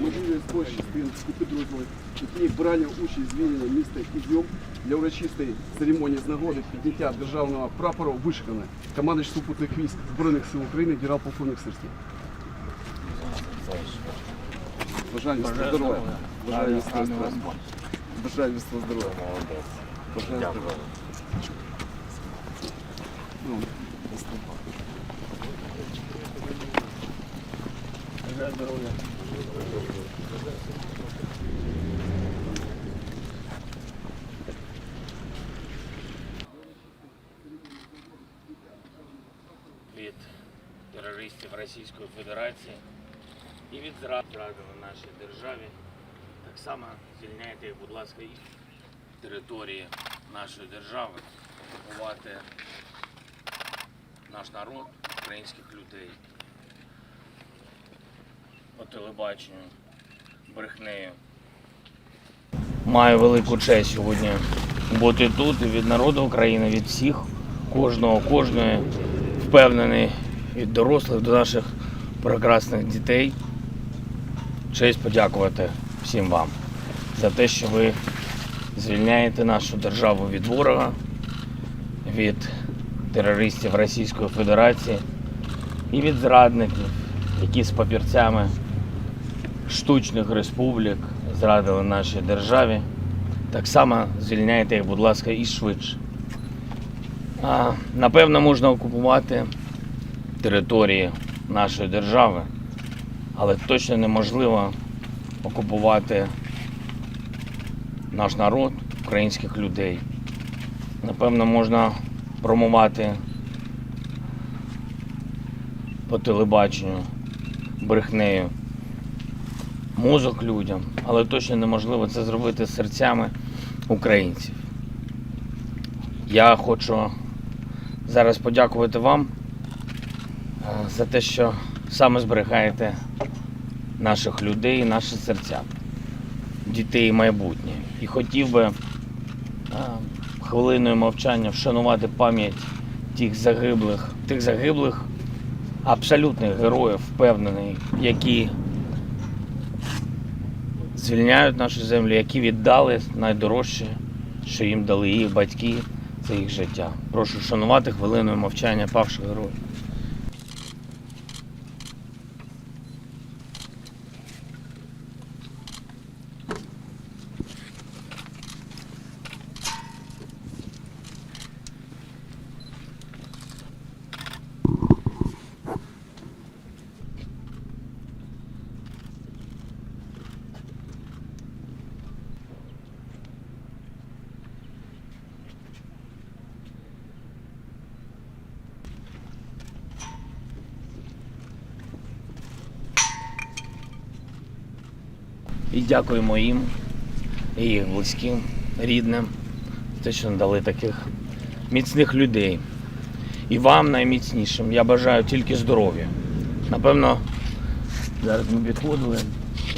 можливість збройних частин і які брали участь в звільненні міста Ізюм для урочистої церемонії з нагоди підняття державного прапора вишикане командуючий супутних військ Збройних сил України генерал-полковник Сирський. Бажаю міцного здоров'я. Бажаю міцного здоров'я. Бажаю міцного здоров'я. Бажаю здоров'я. Від терористів Російської Федерації і від зрад зрадили нашій державі. Так само звільняйте будь ласка, і території нашої держави, окупувати наш народ, українських людей по телебаченню, брехнею. Маю велику честь сьогодні бути тут і від народу України, від всіх, кожного, кожної, впевнений від дорослих до наших прекрасних дітей. Честь подякувати всім вам за те, що ви звільняєте нашу державу від ворога, від терористів Російської Федерації і від зрадників, які з папірцями штучних республік зрадили нашій державі. Так само звільняйте їх, будь ласка, і швидше. А, напевно, можна окупувати території нашої держави, але точно неможливо окупувати наш народ, українських людей. Напевно, можна промувати по телебаченню брехнею мозок людям, але точно неможливо це зробити серцями українців. Я хочу зараз подякувати вам е, за те, що саме зберігаєте наших людей, наші серця, дітей і майбутнє. І хотів би е, хвилиною мовчання вшанувати пам'ять тих загиблих, тих загиблих абсолютних героїв, впевнений, які звільняють нашу землю, які віддали найдорожче, що їм дали їх батьки, це їх життя. Прошу шанувати хвилиною мовчання павших героїв. І дякуємо їм і їх близьким, рідним, за те, що надали таких міцних людей. І вам найміцнішим. Я бажаю тільки здоров'я. Напевно, зараз ми підходили.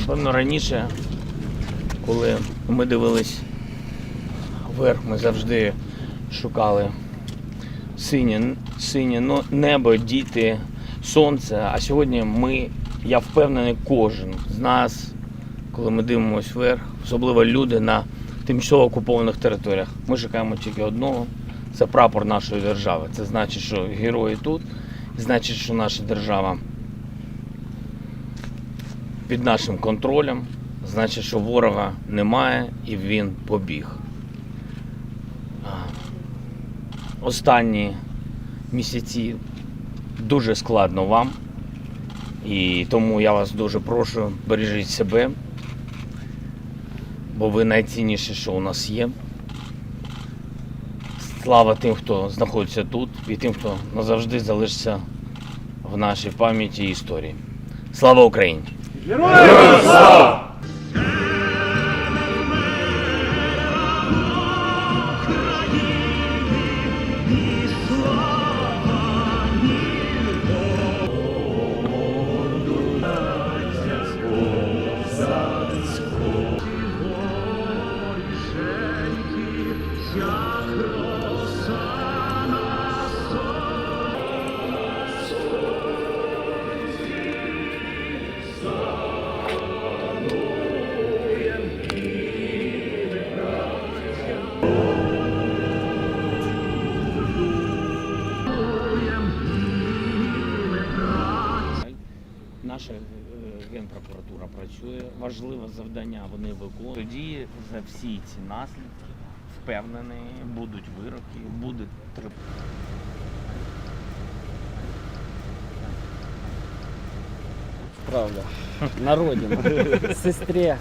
Напевно, раніше, коли ми дивились вверх, ми завжди шукали синє, синє небо, діти, сонце. А сьогодні ми, я впевнений, кожен з нас коли ми дивимося вверх, особливо люди на тимчасово окупованих територіях. Ми чекаємо тільки одного. Це прапор нашої держави. Це значить, що герої тут, значить, що наша держава під нашим контролем, значить, що ворога немає і він побіг. Останні місяці дуже складно вам. І тому я вас дуже прошу, бережіть себе, бо ви найцінніше, що у нас є. Слава тим, хто знаходиться тут, і тим, хто назавжди залишиться в нашій пам'яті і історії. Слава Україні! Наша е, генпрокуратура працює. Важливе завдання вони виконують. Тоді за всі ці наслідки впевнений, будуть вироки, буде трип. Правда. На родину. Сестре.